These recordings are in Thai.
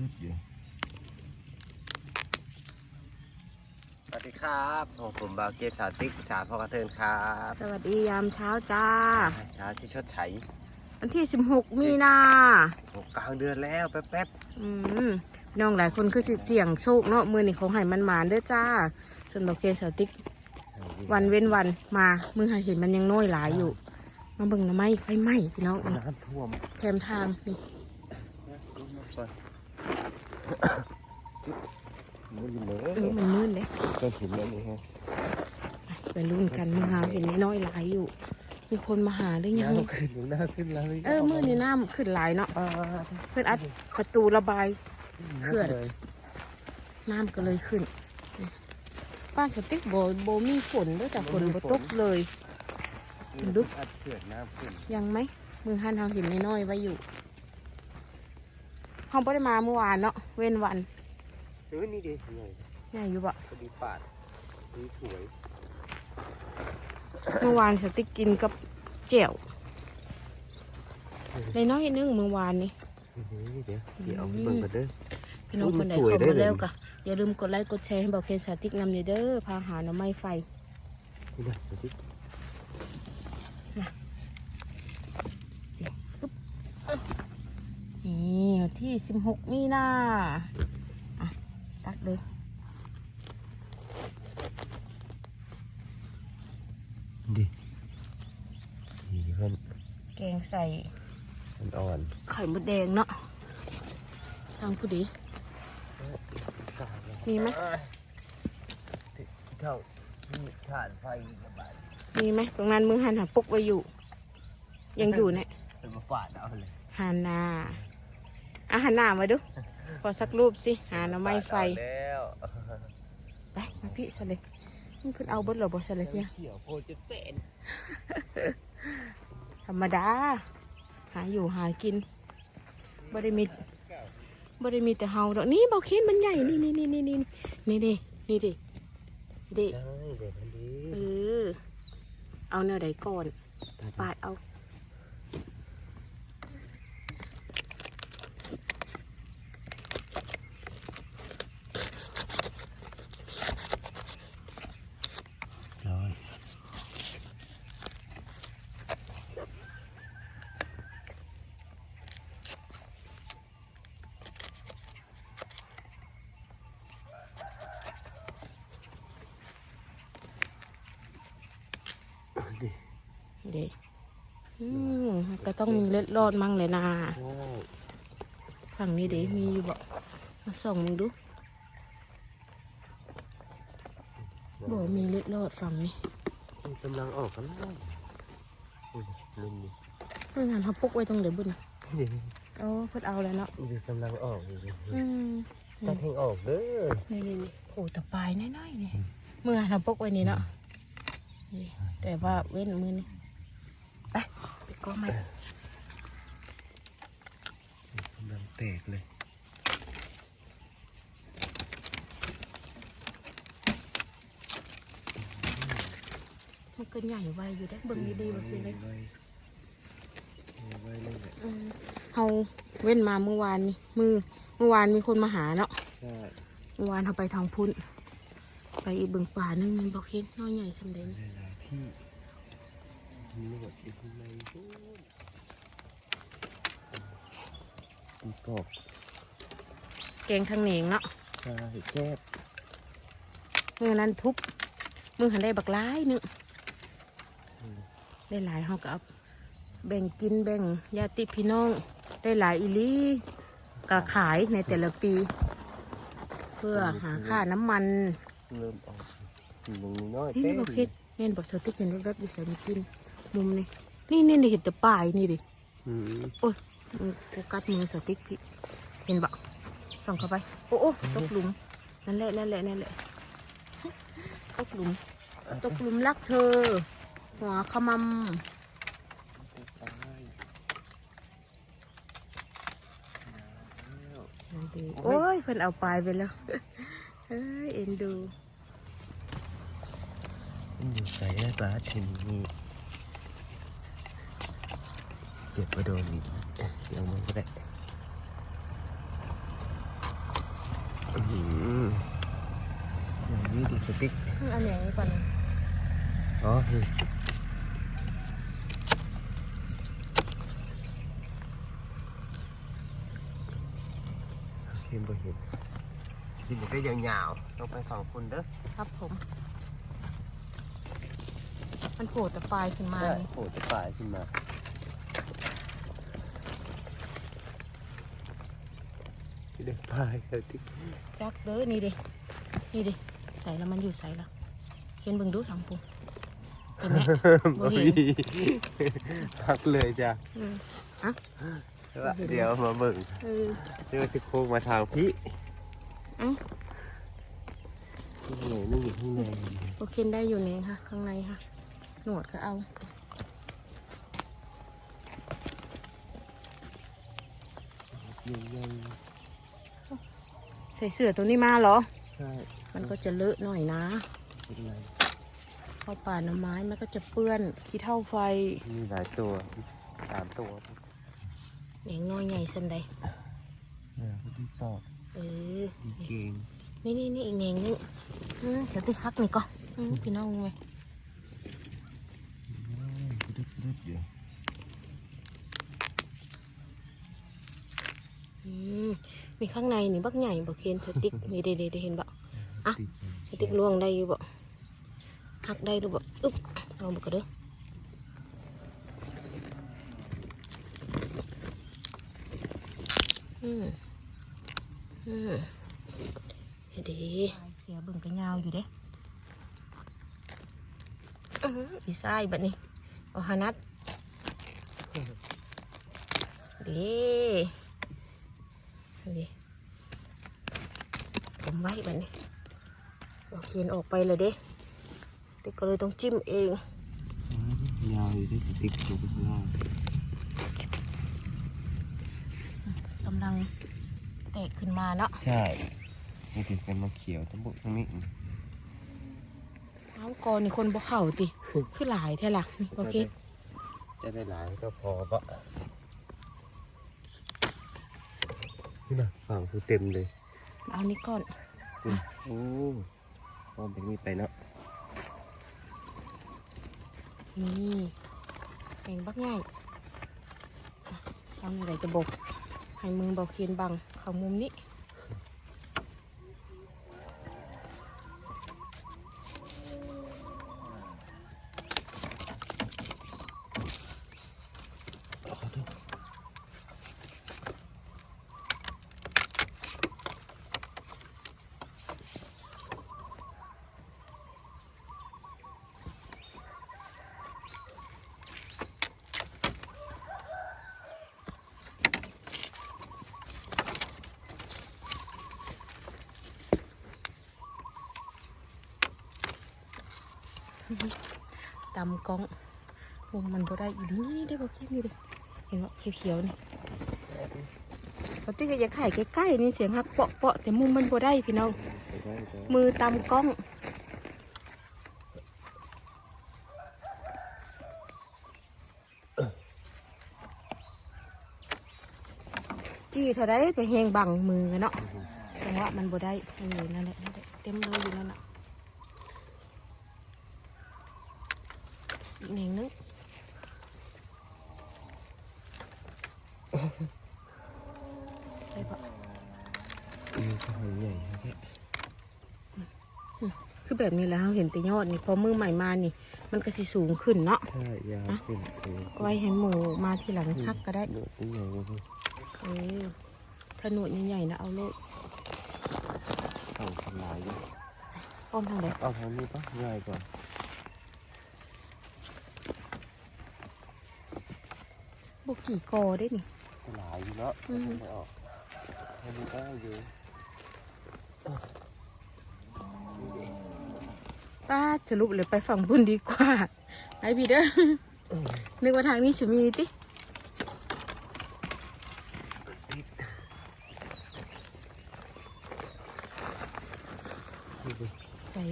ลึดอยู่สวัสดีครับผมผมบาวเกตสาวติ๊กสาวพอกระเทินครับสวัสดียามเช้าจ้า เช้าที่ชดใช้วันที่ 16 มีนาโอ้กลางเดือนแล้วแป๊บอืมพี่น้องหลายคนคือสิเจียงโชคเนาะมือนี่เขาให้มันหมานเด้อจ้าส่วนบอกเคสาวติ๊กๆวันเว้นวันมามือหาเห็นมันยังน้อยหลายอยู่ มาเบิ่งหน่อไม้ไฟไหม้พี่น้องนี่น้ำท่วมแคมทางนี่ มืดเลเออยมันมืดเลยก็เห็นแล้วนี่ฮะไปรุ่นกันมือหาเห็นน้อยหลายอยู่ มีคนมาหาหรือยังน้ำขึ้นหน้าขึ้นแล้วเออมือนี่น้ำขึ้นหลายเนาะเพื่อนอัดประตูระบายเขื่อนน้ำก็เลยขึ้นป้านสติ๊กโบโบมีฝนด้วยจากฝนโบตกเลยดูอัดเขื่อนน้ำขึ้นยังไหมมือหันทางเห็นน้อยๆไว้อยู่ห้องไ่ได้มาเมื่อวานเนาะเว้นวัน เออนี่ดิไงใหญ่อยู่บะพอดีปาดนี่สวย เมื่อวานสติ๊กกินกับแจ่วในน้อยนึงเมื่อวานนี้เดี๋ยวเดี๋ยวเอาไปเบิ่งกันเด้อพี่น้องคนไหนสวยเข้าได้มาเลยแล้วก็อย่าลืมกดไลค์กดแชร์ให้บอกเคนสติ๊กนำเนเด้อพาหาหน่อไม้ไฟนี่นะดูดินี่วันที่สิบหกมีนาอะ ตักเลยดินี่เพื่อนแกงใส่มันอ่อนไข่มดแดงเนาะทางผู้ดี มีไหมเท่าที่ถ่านไฟระบายมีไหมตรงนั้นมึงหันหาปุกไว้อยู่ ยังอยู่เนี่ยเป็นมาฝาดเอาเลยหันหน้าอะหันหน้ามาดู ขอสักรูปสิหาหน่อไม้ไฟฝาดเอาแล้วไปมาพี่สเลยมึงขึ้นเอาเบดเหรอบอสเลยเนี่ยเขียวโพจะเต้นธรรมดา หาอยู่หากินบ่ได้มีบ่ได้มีแต่เฮาดอกนี่เบาเค้นมันใหญ่นี่นี่นี่นี่นี่นี่ดินี่ดินี่ดิใช่เด็กมันดีเออเอาเนื้อใดก่อนปาดเอา ร้อย เด็อืมก็ต้องมีเล็ดรอดมั่งเลยนะโอ้ฝั่งนี้เด็มีอยู่บ่มาส่องมึงดูบ่มีเล็ดรอดฝั่งนี้ยกำลังออกกันแล้วนี่ลุงนี่เพื่อนหันเขาปุกไว้ตรงเดี๋ยวบุญนี่เอาเพื่อนเอาแล้วเนาะนี่กำลังออกอยู่อืมตัดให้ออกเด้อนี่นี่นี่โอ้แต่ปลายน้อยๆนี่เมื่อทำปุกไว้นี่เนาะนี่แต่ว่าเว้นมือนี่ไปไป ก็ไม่กำลังแตกเลยมันก็ใหญ่ไวอยู่ได้อเบิ่งดีๆบ่คือเลยไว้ไว้เลยแหละอืมเฮาเว้นมาเมื่อวานนี่มือเมื่อวานมีคนมาหาเนาะใช่เมื่อวานเขาไปทางพุ่น ไปอีกเบิ่งป่านึงมันบอกเห็นน้อยใหญ่สำเร็จ หลายๆที่มีหมดอยู่ข้างในนู้นมีกบแกงทางเหนงเนาะใช่แซ่บเมื่อนั้นทุบมือหันได้บักหลายหนึงได้หลายเขาก็เอาแบ่งกินแบ่งญาติพี่น้องได้หลายอีหลีก็ขายในแต่ละปี เพื่อหาค่าน้ำมันเริ่มออกมึงน้อยนี่เต้บอกเห็ดนี่บอกสติ๊กเห็นแวบๆอยู่ใส่มากิน มุมนี่นี่นี่นี่เห็ดแต่ป่ายนี่ดิอืมโอ้ยมือโฟกัสมือสติ๊กพี่เห็นบะส่องเข้าไป โอ้โอ้ตกหลุมนั่นแหละนั่นแหละนั่นแหละตกหลุมตกหลุมรักเธอ หัวขมำนั่นดีโอ้ยเพิ่นเอาปลายไปแล้วเฮ้ยเอ็นดูอยู่ใส่ได้ปลาถึงนี่ เจ็บกระโดนอีกเดี๋ยวมันก็ได้อื้อหืออย่างนี่ดิสติ๊กอืมอันอย่างนี้ก่อนนะอ๋อนี่เห็นบ่เห็นกินได้ยาวๆต้องไปฝั่งคุณเด้อครับผม มันโผล่แต่ปลายขึ้นมาใช่นี่โผล่จะปลายขึ้นมา ได้ปลายเลยที่จักเด้อนี่ดินี่ดิใส่แล้วมันอยู่ใส่แล้วเขียนเบิ่งดูทางปูเห็นไหมบ่บ่เห็มีนพักเลยจ้ะอืมแล้วเดี๋ยวมาเบิ่งเออเดี๋ยวจะโค้งมาทางพี่เอ้า นี่นี่อยู่ข้างในโอเคได้อยู่ในค่ะ ข้างในค่ะ หนวดก็เอา ยังยัง ใส่เสื้อตัวนี้มาเหรอ ใช่มันก็จะเลอะหน่อยนะเป็นไรเข้าป่าน้ำไม้มันก็จะเปื้อนขี้เท่าไฟมีหลายตัวสามตัวแหนงน้อยใหญ่สันใดเนี่ยที่ตอกเออดีเกงนี่นี่นี่อีกแหนงนึงอืมเดี๋ยวติคักนี่ก่อนอืมพี่น้องไงกระดึบกระดึบอยู่อืม มีข้างในนี่บักใหญ่บักเคนสติ๊กนี่เด้เด้เด้เห็นบ่อะติดสติ๊กล่วงได้อยู่บ่หักได้หรือบ่อึ๊บลองบ่ก็เด้ออืมอืมเฮ็ดดีเสียเบิ่งก็ยาวอยู่เด้อื้อหืออีสายบัดนี้เอาหานัดเด้เด้ผม ไว้บัดนี้เอาเขียนออกไปเลยเด้แต่ก็เลยต้องจิ้มเองยาวอยู่ที่สติ๊กตัวข้างล่างกำลังแตกขึ้นมาเนาะใช่นี่ติดกันมาเขียวทั้งบุกทั้งนี้เอากอนี่คนบ่เข่าติคือหลายแท้ล่ะนี่โอเคจะได้หลายก็พอปะนี่นะฝั่งคือเต็มเลย เอานี่ก่อนอืม โอ้พร้อมเป็นนี่ไปเนาะนี่แข่งบักง่ายอะเอาในไหนจะบกให้มึงเบาเคียนบังเขามุมนี้ ตำกล้องมุมมันบ่ได้อีหลีนี่ได้บ่คิดนี่เลยเห็นว่าเขียวๆนี่ปกติก็จะขายใกล้ๆนี่เสียงฮักเปาะเปาะๆแต่มุมมันบ่ได้พี่น้อง มือตำกล้องจี้เท่าไดไปแหงบังมือกันเนาะจังหวะมันบ่ได้เออนั่นแหละนั่นแหละเต็มเลยอยู่นั่นน่ะ อีกหนึ่งนึงได้ปะอืมก็หอยใหญ่แค่คือแบบนี้แล้วเราเห็นแต่ยอดนี่พอมือใหม่มานี่ มันก็สิสูงขึ้นเนาะใช่ยาวขึ้นเออไว้ให้หมูมาทีหลังพักก็ได้หนวดนี่ใหญ่เลยเออถ้าหนวดใหญ่ๆนะเอาโลดฝั่งทำลายอยู่อ้อมทางไหนเอาทางนี้ปะง่ายกว่า บุกกี่กอได้นี่ทลายอยู่เนาะอืมไม่ออกทางนี้ได้อยู่ป้าสรุปเลยไปฝั่งบุญดีกว่าไอพี่เด้อนึกว่าทางนี้จะมีติใส่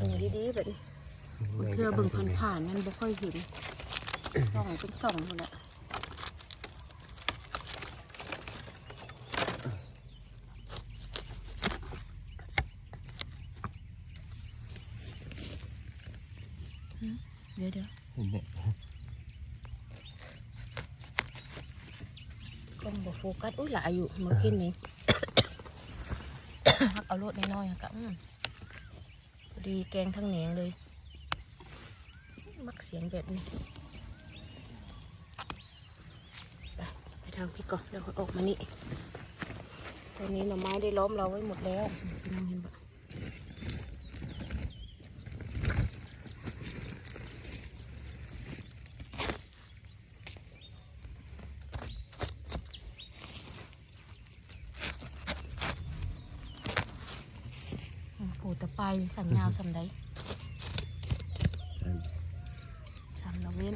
อ๋อ ดีๆ แบบนี้เทื่อเบิ่งผ่านๆมันบ่ค่อยเห็นส่องเป็นส่องหมดแหละหืมเดี๋ยวเดี๋ยวเห็นไหมกล้องบ่โฟกัส อุ้ยหลายอยู่เมื่อคืนนี้ฮักเอาโลดน้อยๆอะกะอืมพอ ดีแกงทั้งเหนงเลย มักเสียงแบบนี้ไปไปทางพี่ก่อนเดี๋ยวออกมานี่ตอนนี้หน่อไม้ได้ล้อมเราไว้หมดแล้วพี่น้องเห็นปะโอ้โหแต่ไปสัญญาวสำไดสามละเว้น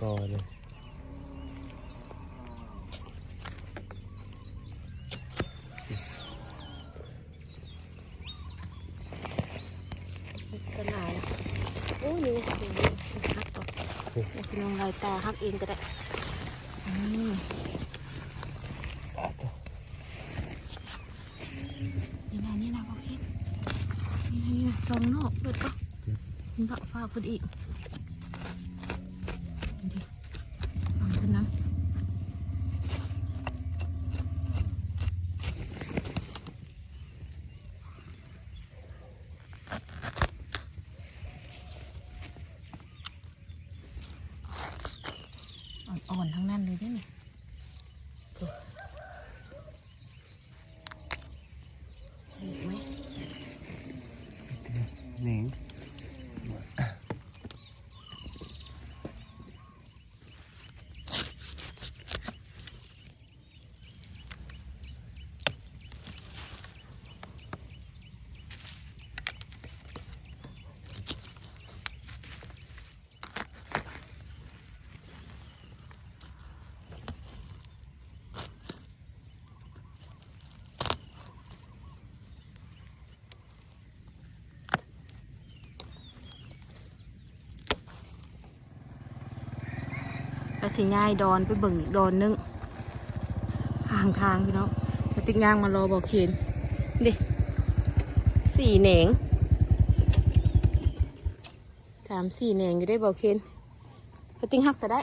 กอเลย ก็หลายโอ้ยนี่ดูดิฮักต่อเดี๋ยวสิน้องลายตาฮักเองก็ได้อืมนี่นะนี่นะพ่อเพชรนี่นะนี่นะซองนอกเปิดปะ มีบักฟ้าเพิ่นอีกดูดิฟังเพิ่นน้ำอ่อนๆทั้งนั้นเลยเด้เนี่ยดีไหม หนิง ไป สิง่ายดอนไปเบิ่งอีกดอนนึงทางทางพี่น้องไปติ๊กย่างมารอบอกเคนดิสี่เหนงสามสี่เหนงอยู่ได้บอกเคนไปติ๊กหักแต่ได้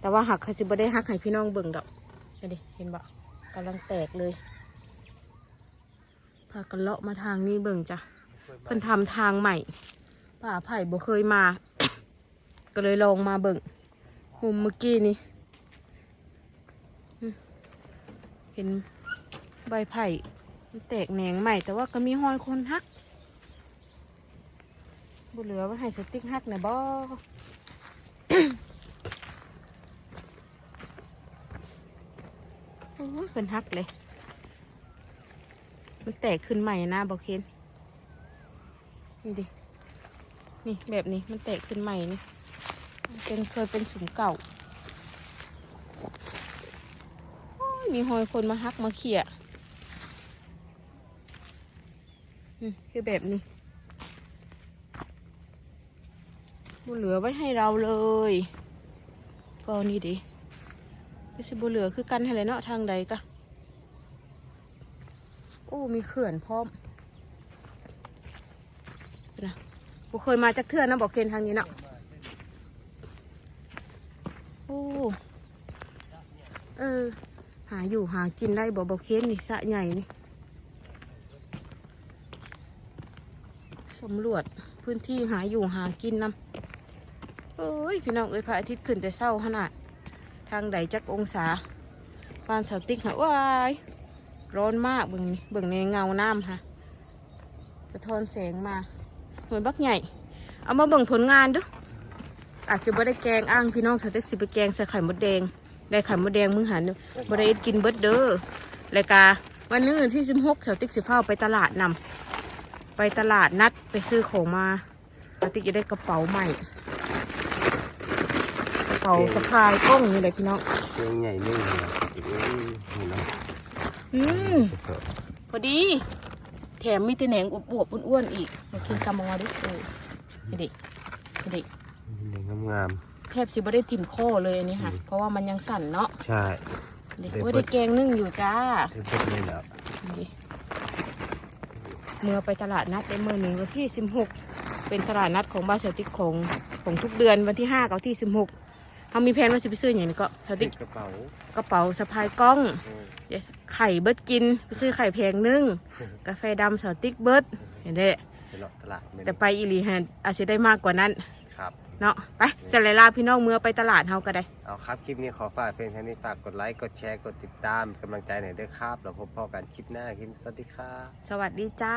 แต่ว่าหักเขาจะบ่ได้หักให้พี่น้องเบิ่งดอกนี่ดิเห็นบ่กำลังแตกเลยพากันเลาะมาทางนี้เบิ่งจ้ะเพิ่นทำทางใหม่ป่าไผ่บ่เคยมา ก็เลยลองมาเบิ่ง มุมเมื่อกี้นี่เห็นใบไผ่มันแตกแหนงใหม่ แต่ว่าก็มีห้อยคนฮักบุเหลือว่าให้สติ๊กฮักนะบ่โอ้ยเป็นฮักเลย มันแตกขึ้นใหม่นะบอกเคนนี่ดิ นี่แบบนี้มันแตกขึ้นใหม่นี่ เป็นเคยเป็นสุมเก่าโอ้ยมีหอยคนมาฮักมาเขี่ยคือแบบนี้บุเหลือไว้ให้เราเลยก็นี่ดิก็สิบุเหลือคือกันอะไรเนาะทางใดกะโอ้มีเขื่อนพร้อมนะบุเคยมาจากเทื่อนะบอกเคนทางนี้เนาะ โอ้ เออ หา อยู่หากินได้บ่บ่เค้นนี่สะใหญ่นี่สำรวจพื้นที่หาอยู่หากินนำเอ้ยพี่น้องเอ้ยพระอาทิตย์ขึ้นแต่เศร้าขนาด ทางใดจักองศาบ้านเสาติ๊กหาว้ายร้อนมากเบิ่งเบิ่งในเงาน้ำค่ะสะทอนแสงมาเหมือนบักใหญ่ เอามาเบิ่งผลงานดูอาจจะไม่ได้แกงอ้างพี่น้องสาวเต็กสิไปแกงใส่ไข่มดแดง ได้ไข่มดแดงมึงหันบริเอกินเบิดเด้อรายกาวันนี้วันที่สิบหกสาวติ๊กสิเฝ้าไปตลาดนำไปตลาดนัดไปซื้อของมาสาวติ๊กจะได้กระเป๋าใหม่กระเป๋าสะพายกล้องนี่เลยพี่น้องเชียงใหญ่นึ่งเหรอเอ้ยเห็นไหมอืมพอดี แถมมีแต่แหนงอวบๆอ้วนๆอีกมากินกำมะงอดิเออนี่ดินี่ดิหนึ่งงาม แทบสิบ่ได้ทิ่มข้อเลยอันนี้ค่ะ เพราะว่ามันยังสั่นเนาะๆใช่ดิเดี๋ยวโอ้ยได้แกงนึ่งอยู่จ้าเดี๋ยวเป็นเลยแล้วดิเมื่อไปตลาดนัดได้เมื่อหนึ่งวันที่สิบหกเป็นตลาดนัดของบ้านเสาติกของของทุกเดือนวันที่ห้ากับวันที่สิบหกเขามีแผนว่าจะไปซื้ออย่างนี้ก็เสาติกกระเป๋ากระเป๋าสะพายกล้องเออเดี๋ยวไข่เบิดกินไปซื้อไข่แพงนึ่งกาแฟดำเสาติกเบิดเห็นได้ไปเลาะตลาดม่ด้แต่ไปอีหลีฮันอาจจะได้มากกว่านั้นครับ เนาะไปจะเลยลาพี่น้องเมื่อไปตลาดเฮาก็ได้เอาครับ คลิปนี้ขอฝากเป็นแค่นี้ฝากกดไลค์กดแชร์กดติดตามกำลังใจหน่อยด้วยครับเราพบพอกันคลิปหน้าคลิปสวัสดีครับสวัสดีจ้า